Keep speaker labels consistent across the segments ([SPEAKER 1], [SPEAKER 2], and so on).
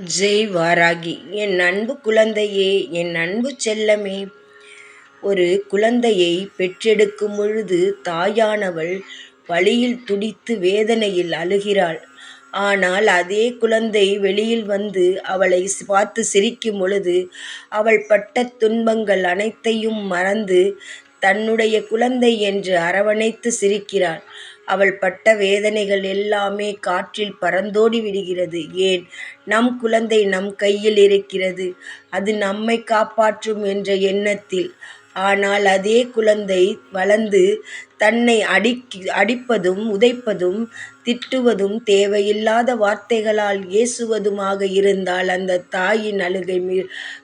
[SPEAKER 1] ஜெய் வாராகி என் அன்பு குழந்தையே என் அன்பு செல்லமே. ஒரு குழந்தையை பெற்றெடுக்கும் பொழுது தாயானவள் வழியில் துடித்து வேதனையில் அழுகிறாள். ஆனால் அதே குழந்தை வெளியில் வந்து அவளை பார்த்து சிரிக்கும் பொழுது அவள் பட்ட துன்பங்கள் அனைத்தையும் மறந்து தன்னுடைய குழந்தை என்று அரவணைத்து சிரிக்கிறாள். அவள் பட்ட வேதனைகள் எல்லாமே காற்றில் பறந்தோடி விடுகிறது. ஏன்? நம் குழந்தை நம் கையில் இருக்கிறது. அது நம்மை காப்பாற்றும் என்ற எண்ணத்தில். ஆனால் அதே குழந்தை வளர்ந்து தன்னை அடிக்கி அடிப்பதும் உதைப்பதும் திட்டுவதும் தேவையில்லாத வார்த்தைகளால் ஏசுவதுமாக இருந்தால் அந்த தாயின் அழுகை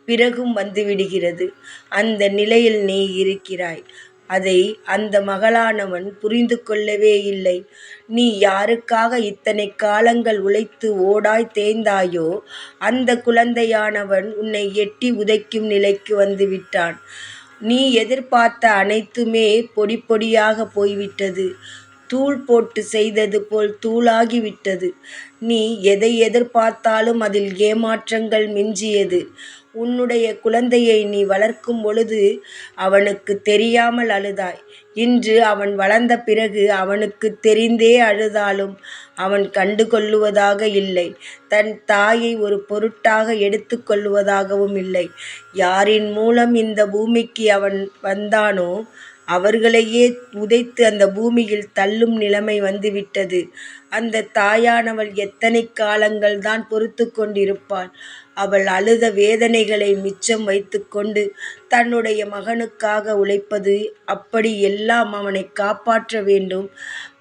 [SPEAKER 1] பிறகும் வந்துவிடுகிறது அந்த நிலையில் நீ இருக்கிறாய். அதை அந்த மகளானவன் புரிந்து கொள்ளவே இல்லை. நீ யாருக்காக இத்தனை காலங்கள் உழைத்து ஓடாய் தேய்ந்தாயோ அந்த குழந்தையானவன் உன்னை எட்டி உதைக்கும் நிலைக்கு வந்து விட்டான். நீ எதிர்பார்த்த அனைத்துமே பொடி பொடியாக போய்விட்டது. தூள் போட்டு செய்தது போல் தூளாகிவிட்டது நீ எதை எதிர்பார்த்தாலும் அதில் ஏமாற்றங்கள் மிஞ்சியது. உன்னுடைய குழந்தையை நீ வளர்க்கும் பொழுது அவனுக்கு தெரியாமல் அழுதாய். இன்று அவன் வளர்ந்த பிறகு அவனுக்கு தெரிந்தே அழுதாலும் அவன் கண்டு கொள்ளுவதாக இல்லை. தன் தாயை ஒரு பொருட்டாக எடுத்துக்கொள்ளுவதாகவும் இல்லை. யாரின் மூலம் இந்த பூமிக்கு அவன் வந்தானோ அவர்களையே உதைத்து அந்த பூமியில் தள்ளும் நிலைமை வந்துவிட்டது. அந்த தாயானவள் எத்தனை காலங்கள் தான் பொறுத்து கொண்டிருப்பாள். அவள் அழுத வேதனைகளை மிச்சம் வைத்துக்கொண்டு தன்னுடைய மகனுக்காக உழைப்பது அப்படி எல்லாம் அவனை காப்பாற்ற வேண்டும்.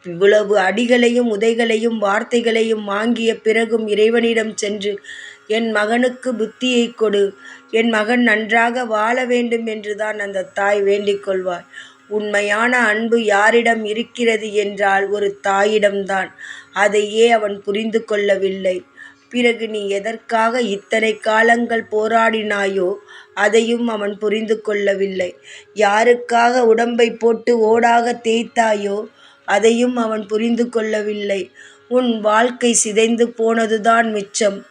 [SPEAKER 1] இவ்வளவு அடிகளையும் உதைகளையும் வார்த்தைகளையும் வாங்கிய பிறகும் இறைவனிடம் சென்று என் மகனுக்கு புத்தியை கொடு. என் மகன் நன்றாக வாழ வேண்டும் என்றுதான் அந்த தாய் வேண்டிக் கொள்வார் உண்மையான அன்பு யாரிடம் இருக்கிறது என்றால் ஒரு தாயிடம்தான். அதையே அவன் புரிந்து கொள்ளவில்லை. பிறகு நீ எதற்காக இத்தனை காலங்கள் போராடினாயோ அதையும் அவன் புரிந்து கொள்ளவில்லை. யாருக்காக உடம்பை போட்டு ஓடாக தேய்த்தாயோ அதையும் அவன் புரிந்து கொள்ளவில்லை. உன் வாழ்க்கை சிதைந்து போனதுதான் மிச்சம்.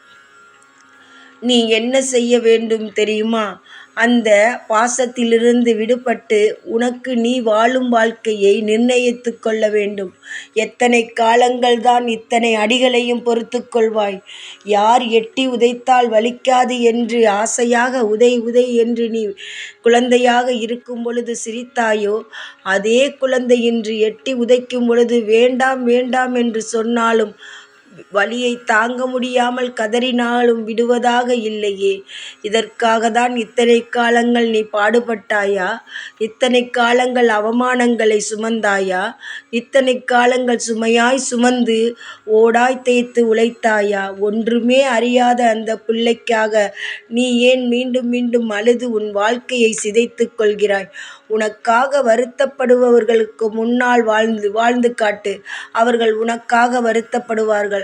[SPEAKER 1] நீ என்ன செய்ய வேண்டும் தெரியுமா? அந்த பாசத்திலிருந்து விடுபட்டு உனக்கு நீ வாழும் வாழ்க்கையை நிர்ணயித்து கொள்ள வேண்டும். எத்தனை காலங்கள் தான் இத்தனை அடிகளையும் பொறுத்து கொள்வாய். யார் எட்டி உதைத்தால் வலிக்காது என்று ஆசையாக உதை உதை என்று நீ குழந்தையாக இருக்கும் பொழுது சிரித்தாயோ? அதே குழந்தை இன்று எட்டி உதைக்கும் பொழுது வேண்டாம் வேண்டாம் என்று சொன்னாலும் வலியை தாங்க முடியாமல் கதறினாலும் விடுவதாக இல்லையே. இதற்காக தான் இத்தனை காலங்கள் நீ பாடுபட்டாயா? இத்தனை காலங்கள் அவமானங்களை சுமந்தாயா? இத்தனை காலங்கள் சுமையாய் சுமந்து ஓடாய் தேய்த்து உழைத்தாயா? ஒன்றுமே அறியாத அந்த பிள்ளைக்காக நீ ஏன் மீண்டும் மீண்டும் அழுது உன் வாழ்க்கையை சிதைத்துக் கொள்கிறாய்? உனக்காக வருத்தப்படுபவர்களுக்கு முன்னால் வாழ்ந்து வாழ்ந்து காட்டு. அவர்கள் உனக்காக வருத்தப்படுவார்கள்.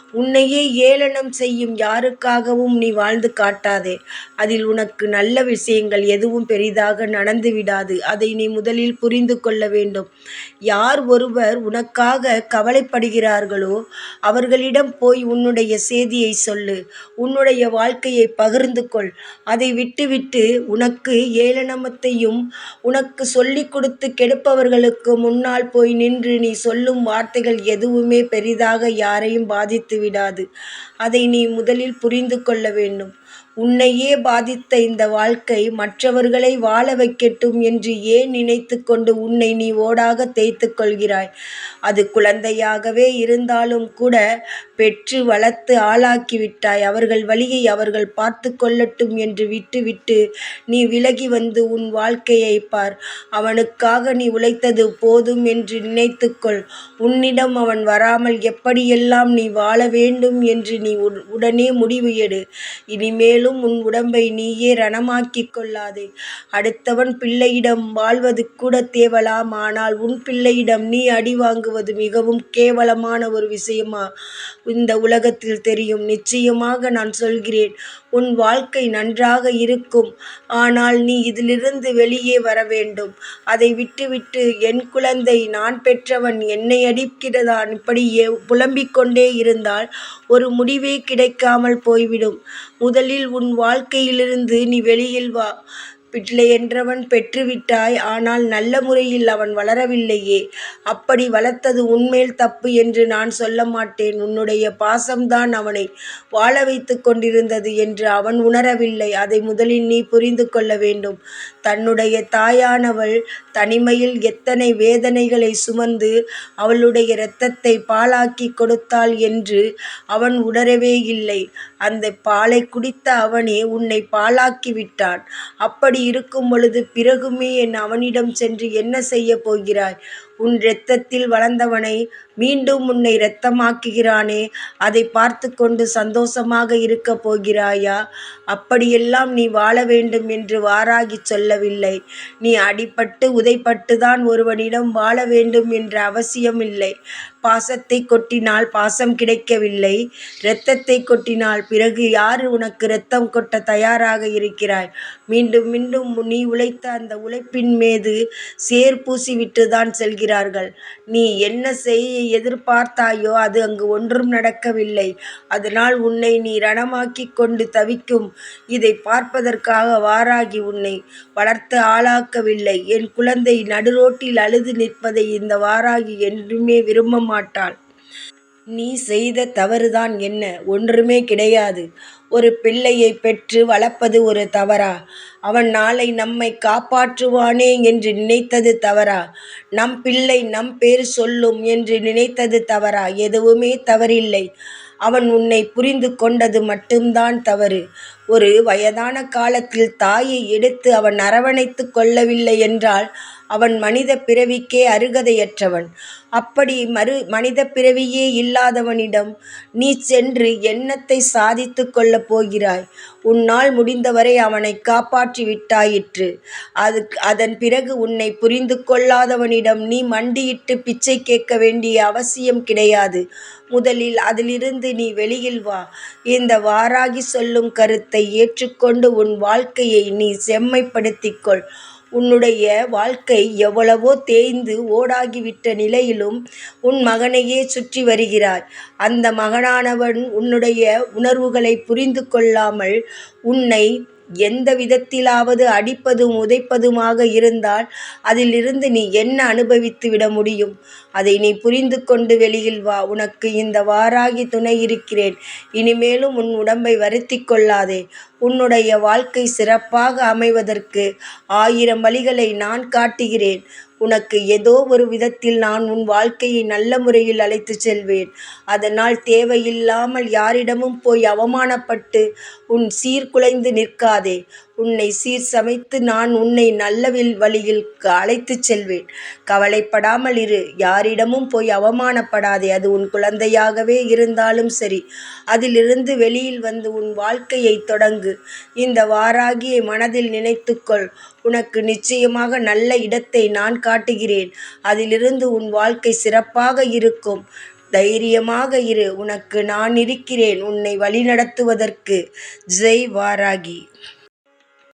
[SPEAKER 1] உன்னையே ஏளனம் செய்யும் யாருக்காகவும் நீ வாழ்ந்து காட்டாதே. அதில் உனக்கு நல்ல விஷயங்கள் எதுவும் பெரிதாக நடந்து விடாது. அதை நீ முதலில் புரிந்து கொள்ள வேண்டும். யார் ஒருவர் உனக்காக கவலைப்படுகிறார்களோ அவர்களிடம் போய் உன்னுடைய செய்தியை சொல்லு. உன்னுடைய வாழ்க்கையை பகிர்ந்து கொள். அதை விட்டுவிட்டு உனக்கு ஏளனமத்தையும் உனக்கு சொல்லிக் கொடுத்து கெடுப்பவர்களுக்கு முன்னால் போய் நின்று நீ சொல்லும் வார்த்தைகள் எதுவுமே பெரிதாக யாரையும் பாதித்து விடாது. அதை நீ முதலில் புரிந்து கொள்ள வேண்டும். உன்னையே பாதித்த இந்த வாழ்க்கை மற்றவர்களை வாழ வைக்கட்டும் என்று ஏன் நினைத்து கொண்டு உன்னை நீ ஓடாக தேய்த்து கொள்கிறாய்? அது குழந்தையாகவே இருந்தாலும் கூட பெற்று வளர்த்து ஆளாக்கிவிட்டாய் அவர்கள் வழியை அவர்கள் பார்த்து கொள்ளட்டும் என்று விட்டுவிட்டு நீ விலகி வந்து உன் வாழ்க்கையை பார். அவனுக்காக நீ உழைத்தது போதும் என்று நினைத்துக்கொள் உன்னிடம் அவன் வராமல் எப்படியெல்லாம் நீ வாழ வேண்டும் என்று நீ உடனே முடிவு எடு இனிமேலும் உன் உடம்பை நீயே ரணமாக்கிக் கொள்ளாதே. அடுத்தவன் பிள்ளையிடம் வாழ்வது கூட தேவலாம். ஆனால் உன் பிள்ளையிடம் நீ அடி வாங்குவது மிகவும் கேவலமான ஒரு விஷயமா இந்த உலகத்தில் தெரியும். நிச்சயமாக நான் சொல்கிறேன் உன் வாழ்க்கை நன்றாக இருக்கும். ஆனால் நீ இதிலிருந்து வெளியே வரவேண்டும். அதை விட்டுவிட்டு என் குழந்தை நான் பெற்றவன் என்னை அடிக்கிறதான் இப்படி புலம்பிக் கொண்டே இருந்தால் ஒரு முடிவே கிடைக்காமல் போய்விடும். முதலில் உன் வாழ்க்கையிலிருந்து நீ வெளியில் வா. பிள்ளையென்றவன் பெற்றுவிட்டாய். ஆனால் நல்ல முறையில் அவன் வளரவில்லையே. அப்படி வளர்த்தது உன்மேல் தப்பு என்று நான் சொல்ல மாட்டேன் உன்னுடைய பாசம்தான் அவனை வாழ வைத்துக் கொண்டிருந்தது என்று அவன் உணரவில்லை. அதை முதலில் நீ புரிந்து கொள்ள வேண்டும். தன்னுடைய தாயானவள் தனிமையில் எத்தனை வேதனைகளை சுமந்து அவளுடைய இரத்தத்தை பாலாக்கி கொடுத்தாள் என்று அவன் உணரவே இல்லை அந்த பாலைக் குடித்த அவனே உன்னை பாலாக்கி விட்டான் அப்படி இருக்கும்பொழுது பிறகுமே என் அவனிடம் சென்று என்ன செய்யப் போகிறாய்? உன் இரத்தத்தில் வளர்ந்தவனை மீண்டும் உன்னை இரத்தமாக்குகிறானே அதைப் பார்த்து கொண்டு சந்தோஷமாக இருக்கப் போகிறாயா? அப்படியெல்லாம் நீ வாழ வேண்டும் என்று வாராகி சொல்லவில்லை. நீ அடிபட்டு உதைபட்டுத்தான் ஒருவனிடம் வாழ வேண்டும் என்ற அவசியம் இல்லை பாசத்தை கொட்டினால் பாசம் கிடைக்கவில்லை. இரத்தத்தை கொட்டினால் பிறகு யார் உனக்கு இரத்தம் கொட்ட தயாராக இருக்கிறாய்? மீண்டும் மீண்டும் நீ உழைத்த அந்த உழைப்பின் மீது சேர் பூசிவிட்டு தான் செல்கிறார்கள். நீ என்ன செய்ய எதிர்பார்த்தாயோ அது அங்கு ஒன்றும் நடக்கவில்லை. அதனால் உன்னை நீ ரணமாக்கிக் கொண்டு தவிக்கும் இதை பார்ப்பதற்காக வாராகி உன்னை வளர்த்து ஆளாக்கவில்லை. என் குழந்தை நடுரோட்டில் அழுது நிற்பதை இந்த வாராகி என்றுமே விரும்ப மாட்டாள் நீ செய்த தவறுதான் என்ன? ஒன்றுமே கிடையாது. ஒரு பிள்ளையைப் பெற்று வளர்ப்பது ஒரு தவறா? அவன் நாளை நம்மைக் காப்பாற்றுவானே என்று நினைத்தது தவறா? நம் பிள்ளை நம் பேர் சொல்லும் என்று நினைத்தது தவறா? எதுவுமே தவறில்லை. அவன் உன்னைப் புரிந்து கொண்டது மட்டும்தான் தவறு. ஒரு வயதான காலத்தில் தாயை எடுத்து அவன் அரவணைத்து கொள்ளவில்லை என்றால் அவன் மனிதப் பிறவிக்கே அருகதையற்றவன். அப்படி மறு மனிதப் பிறவியே இல்லாதவனிடம் நீ சென்று எண்ணத்தை சாதித்து கொள்ளப் போகிறாய்? உன்னால் முடிந்தவரை அவனை காப்பாற்றி விட்டாயிற்று அது அதன் பிறகு உன்னை புரிந்து கொள்ளாதவனிடம் நீ மண்டியிட்டு பிச்சை கேட்க வேண்டிய அவசியம் கிடையாது. முதலில் அதிலிருந்து நீ வெளியில் வா. இந்த வாராகி சொல்லும் கருத்தை ஏற்றுக்கொண்டு உன் வாழ்க்கையை நீ செம்மைப்படுத்திக் கொள். உன்னுடைய வாழ்க்கை எவ்வளவோ தேய்ந்து ஓடாகிவிட்ட நிலையிலும் உன் மகனையே சுற்றி வருகிறாய். அந்த மகனானவன் உன்னுடைய உணர்வுகளைப் புரிந்து கொள்ளாமல் உன்னை எந்த விதத்திலாவது அடிப்பதும் உதைப்பதுமாக இருந்தால் அதிலிருந்து நீ என்ன அனுபவித்து விட முடியும்? அதை நீ புரிந்து கொண்டு வெளியில் வா. உனக்கு இந்த வாராகி துணை இருக்கிறேன். இனிமேலும் உன் உடம்பை வருத்தி கொள்ளாதே. உன்னுடைய வாழ்க்கை சிறப்பாக அமைவதற்கு ஆயிரம் வழிகளை நான் காட்டுகிறேன். உனக்கு ஏதோ ஒரு விதத்தில் நான் உன் வாழ்க்கையை நல்ல முறையில் அழைத்துச் செல்வேன். அதனால் தேவையில்லாமல் யாரிடமும் போய் அவமானப்பட்டு உன் சீர்குலைந்து நிற்காதே. உன்னை சீர் சமைத்து நான் உன்னை நல்ல வழியில் அழைத்துச் செல்வேன். கவலைப்படாமல் இரு. யாரிடமும் போய் அவமானப்படாதே. அது உன் குழந்தையாகவே இருந்தாலும் சரி. அதிலிருந்து வெளியில் வந்து உன் வாழ்க்கையைத் தொடங்கு. இந்த வாராகியை மனதில் நினைத்துக்கொள் உனக்கு நிச்சயமாக நல்ல இடத்தை நான் காட்டுகிறேன். அதிலிருந்து உன் வாழ்க்கை சிறப்பாக இருக்கும். தைரியமாக இரு. உனக்கு நான் இருக்கிறேன் உன்னை வழிநடத்துவதற்கு. ஜெய் வாராகி.